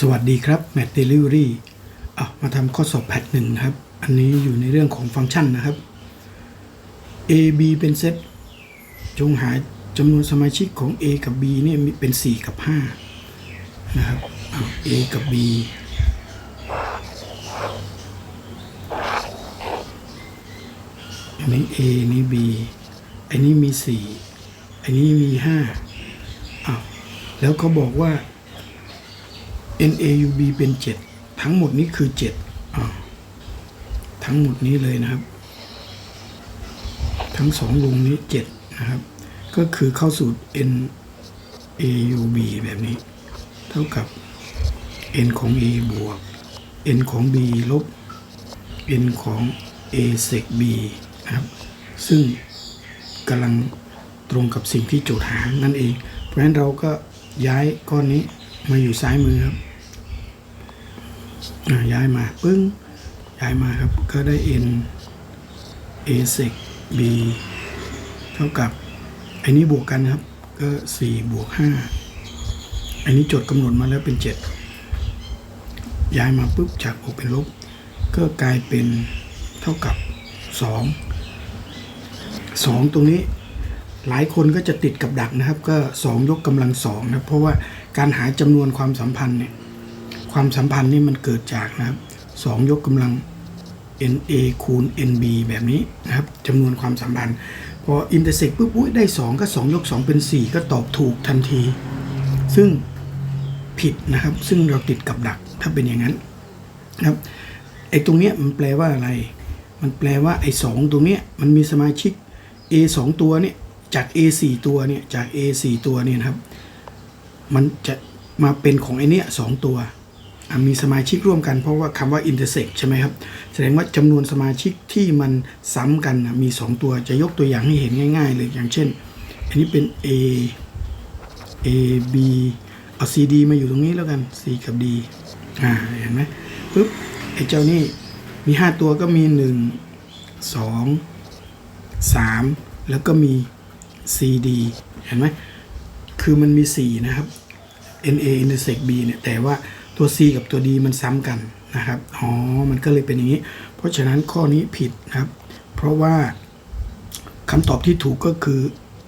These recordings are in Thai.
สวัสดีครับแมทเดลิเวอรี่อะมาทำข้อสอบแพทหนึ่งครับ อันนี้อยู่ในเรื่องของฟังก์ชันนะครับ A B เป็นเซตจงหาจำนวนสมาชิกของ A กับ B เนี่ยมีเป็น 4 กับ 5 นะครับอะ A กับ B อันนี้ A นี่ B อันนี้มี 4 อันนี้มี5อ้าวแล้วเขาบอกว่า NAUB เป็น 7 ทั้งหมดนี้คือ7อทั้งหมดนี้เลยนะครับ ทั้งสองวงนี้7นะครับ ก็คือเข้าสูตร NAUB แบบนี้ เท่ากับ n ของ a บวก n ของ b ลบ n ของ a sec b นะครับ ซึ่งกำลังตรงกับสิ่งที่โจทย์หานั่นเอง เพราะฉะนั้นเราก็ย้ายก้อนนี้มาอยู่ซ้ายมือครับ ย้ายมาปึ้ง ย้ายมาครับ ก็ได้ n a sec b เท่ากับอันนี้บวกกันครับ ก็ 4 บวก 5 อันนี้จทย์กำหนดมาแล้วเป็น 7 ย้ายมาปุ๊บจากบวกเป็นลบ ก็กลายเป็นเท่ากับ 2 2 ตรงนี้หลายคนก็จะติดกับดักนะครับ ก็ 2 ยกกำลัง2นะเพราะว่าการหาจำนวนความสัมพันธ์เนี่ย ความสัมพันธ์นี่มันเกิดจากนะครับ2ยกกำลัง NA คูณ NB แบบนี้นะครับจำนวนความสัมพันธ์ พออินเตอร์เซ็กปุ๊บอุ๊ยได้ 2 ก็ 2 ยก 2 เป็น 4 ก็ตอบถูกทันที ซึ่งผิดนะครับ ซึ่งเราติดกับดักถ้าเป็นอย่างนั้นนะครับไอ้ตรงเนี้ยมันแปลว่าอะไร มันแปลว่าไอ้สองตรงเนี้ยมันมีสมาชิก A 2 ตัวเนี่ยจาก A 4ตัวเนี่ยจาก A 4ตัวเนี่ยนะครับ มันจะมาเป็นของไอ้เนี้ยสองตัว มีสมาชิกร่วมกันเพราะว่าคำว่า intersect ใช่ไหมครับ แสดงว่าจำนวนสมาชิกที่มันซ้ำกันมี 2 ตัวจะยกตัวอย่างให้เห็นง่าย ๆ เลยอย่างเช่น อันนี้เป็น A A B เอา C D มาอยู่ตรงนี้แล้วกัน C กับ D อ่าเห็นไหมปุ๊บไอ้เจ้านี่มี 5 ตัวก็มี 1 2 3 แล้วก็มี C D เห็นไหมคือมันมี 4 นะครับ NA intersect B เนี่ยแต่ว่า ตัว C กับตัว D มันซ้ำกันนะครับ อ๋อ มันก็เลยเป็นอย่างนี้ เพราะฉะนั้นข้อนี้ผิดนะครับ เพราะว่าคำตอบที่ถูกก็คือ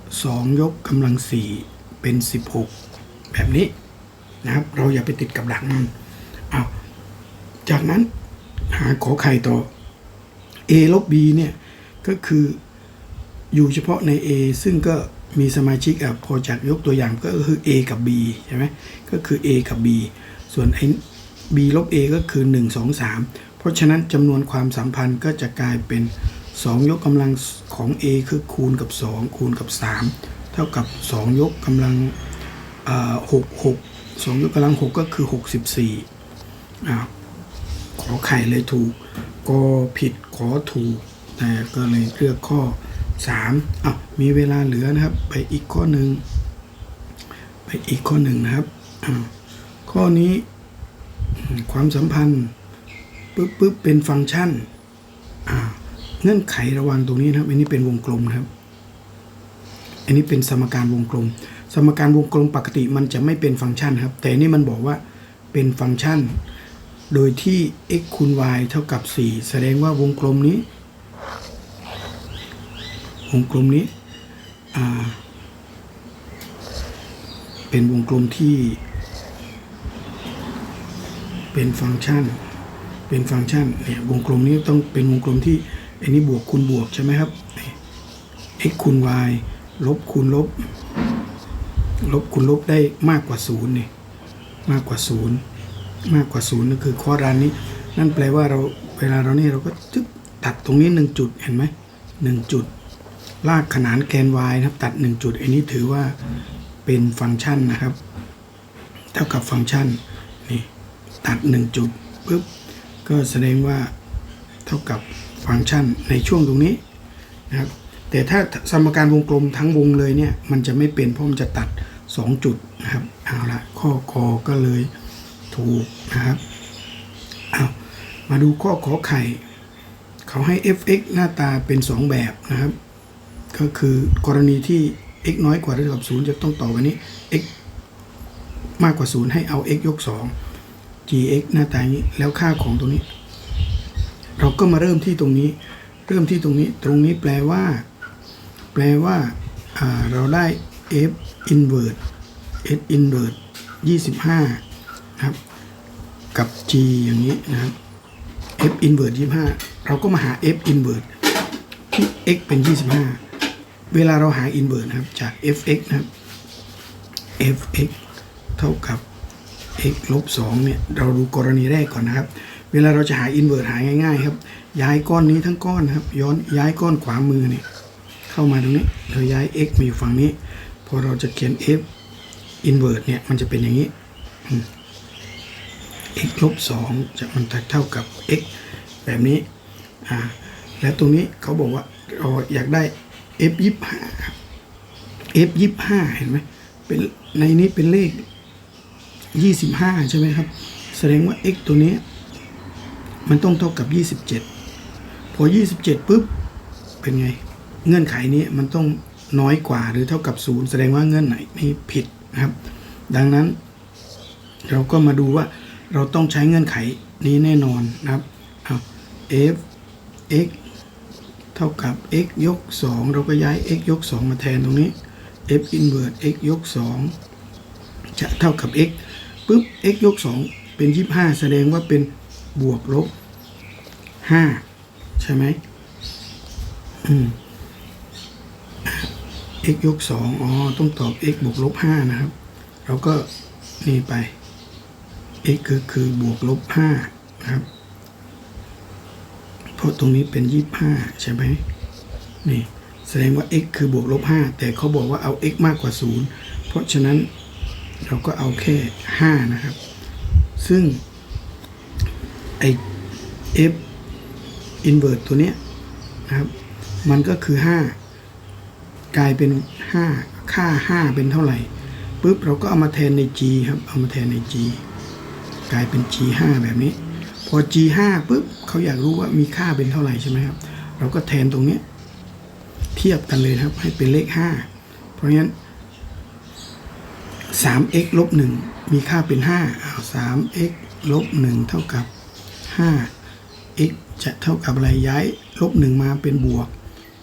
2 ยกกำลัง 4 เป็น 16 แบบนี้นะครับ เราอย่าไปติดกับดักมันเอาจากนั้นหาขอไข่ต่อ A ลบ B เนี่ย ก็คืออยู่เฉพาะใน A ซึ่งก็มีสมาชิกอะพอจากยกตัวอย่างก็คือ A กับ B ใช่ไหมก็คือ A กับ B ส่วนไอ้ b ลบ a ก็คือ 1 2 3 เพราะฉะนั้นจำนวนความสัมพันธ์ก็จะกลายเป็น 2 ยกกำลังของ a คือคูณกับ 2 คูณกับ 3 เท่ากับ 2 ยกกำลังหกหกสองยกกำลัง6ก็คือ 64อ้าวขอไข่เลยถูกกอผิดขอถูก แต่ก็เลยเลือกข้อ3อะมีเวลาเหลือนะครับ ไปอีกข้อหนึ่งไปอีกข้อหนึ่งนะครับอ้าว ข้อนี้ความสัมพันธ์ปึ๊บปึ๊บเป็นฟังก์ชันอ่าเงื่อนไขระว่างตรงนี้นะครับ อันนี้เป็นวงกลมครับ อันนี้เป็นสมการวงกลม สมการวงกลมปกติมันจะไม่เป็นฟังก์ชันครับ แต่นี่มันบอกว่าเป็นฟังก์ชัน โดยที่ x คูณ y เท่ากับ 4 แสดงว่าวงกลมนี้ วงกลมนี้ เป็นวงกลมที่ เป็นฟังก์ชัน เป็นฟังก์ชันเนี่ยวงกลมนี้ต้องเป็นวงกลมที่อันนี้บวกคูณบวกใช่ไหมครับ x คูณ y ลบคูณลบ ลบคูณลบได้มากกว่าศูนย์เนี่ยมากกว่าศูนย์มากกว่าศูนย์นั่นคือข้อรันนี้ นั่นแปลว่าเราเวลาเรานี่เราก็จึ๊บตัดตรงนี้หนึ่งจุดเห็นไหมหนึ่งจุด ลากขนานแกน y นะครับ ตัดหนึ่งจุดอันนี้ถือว่าเป็นฟังก์ชันนะครับ เท่ากับฟังก์ชันนี่ ตัด 1 จุดปุ๊บก็แสดงว่าเท่ากับฟังก์ชันในช่วงตรงนี้นะครับแต่ถ้าสมการวงกลมทั้งวงเลยเนี่ยมันจะไม่เป็นเพราะมันจะตัด 2 จุดนะครับเอาละข้อคอก็เลยถูกนะครับเอามาดูข้อขอไข่ เขาให้ f(x) หน้าตาเป็น 2 แบบนะครับ ก็คือกรณีที่ x น้อยกว่าหรือเท่ากับ0จะต้องต่อไปนี้ x มากกว่า 0 ให้เอา x ยก 2 gx หน้าตาอย่างนี้แล้วค่าของตรงนี้ เราก็มาเริ่มที่ตรงนี้ เริ่มที่ตรงนี้ ตรงนี้แปลว่า แปลว่าาเราได้ f inverse s inverse 25นะครับ กับ g อย่างนี้นะครับ f inverse 25 เราก็มาหา f inverse ที่ x เป็น 25 เวลาเราหา inverse นะครับจาก fx นะครับ fx เท่ากับ x ลบ2เนี่ยเราดูกรณีแรกก่อนนะครับ เวลาเราจะหา inverse หาง่ายๆครับ ย้ายก้อนนี้ทั้งก้อนนะครับ ย้อนย้ายก้อนขวามือเนี่ยเข้ามาตรงนี้เราย้าย x มาอยู่ฝั่งนี้ พอเราจะเขียน f inverse เนี่ยมันจะเป็นอย่างนี้ x ลบ2จะมันเท่ากับ x แบบนี้อ่าแล้วตรงนี้เขาบอกว่าเราอยากได้ f 25 f 25เห็นไหมเป็นในนี้เป็นเลข 25 ใช่ไหมครับ แสดงว่า x ตัวนี้ มันต้องเท่ากับ 27 พอ 27ปุ๊บเป็นไง เงื่อนไขนี้มันต้องน้อยกว่าหรือเท่ากับ 0 แสดงว่าเงื่อนไหนนี้ผิดนะครับ ดังนั้น เราก็มาดูว่าเราต้องใช้เงื่อนไขนี้แน่นอนนะครับเอา f x เท่ากับ x ยก 2 เราก็ย้าย x ยก 2 มาแทนตรงนี้ f inverse x ยก 2 จะเท่ากับ x ปุ๊บ x ยก 2 เป็น 25 แสดงว่าเป็นบวกลบ 5 ใช่ไหมอืม x ยก 2 อ๋อ ต้องตอบ x บวกลบ 5 นะครับ เราก็นี่ไป x ก็คือบวกลบ 5 นะครับ เพราะตรงนี้เป็น 25 ใช่ไหมนี่ แสดงว่า x คือบวกลบ 5 แต่เขาบอกว่าเอา x มากกว่า 0 เพราะฉะนั้น เราก็เอาแค่5นะครับ ซึ่งไอ f inverse ตัวเนี้ยนะครับ มันก็คือ 5 กลายเป็น 5 ค่า 5 เป็นเท่าไหร่ปุ๊บเราก็เอามาแทนใน g ครับ เอามาแทนใน g กลายเป็น g 5แบบนี้ พอ g 5ปุ๊บเขาอยากรู้ว่ามีค่าเป็นเท่าไหร่ใช่ไหมครับ เราก็แทนตรงเนี้ยเทียบกันเลยครับให้เป็นเลข 5 เพราะงั้น 3x ลบ1มีค่าเป็น5อ้าว 3x ลบ1เท่ากับ 5 x จะเท่ากับอะไรย้ายลบ1มาเป็นบวก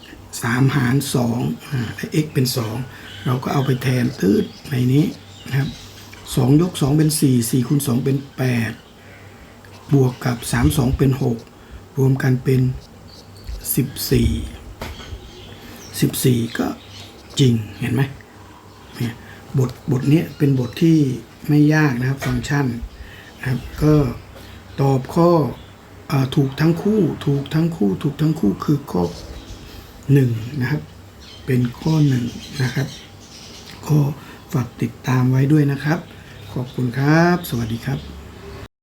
3 หาร2อ่า x เป็น 2 เราก็เอาไปแทนตืดในนี้นะครับ2ยก 2 เป็น 4 4คูณ2เป็น 8 บวกกับ 3 2 เป็น 6 รวมกันเป็น 14 14 ก็จริงเห็นไหมเนี่ย บทบทนี้เป็นบทที่ไม่ยากนะครับฟังก์ชันนะครับก็ตอบข้ออถูกทั้งคู่ถูกทั้งคู่ถูกทั้งคู่คือข้อ1นะครับ เป็นข้อ1นะครับก็ฝากติดตามไว้ด้วยนะครับ ขอบคุณครับ สวัสดีครับ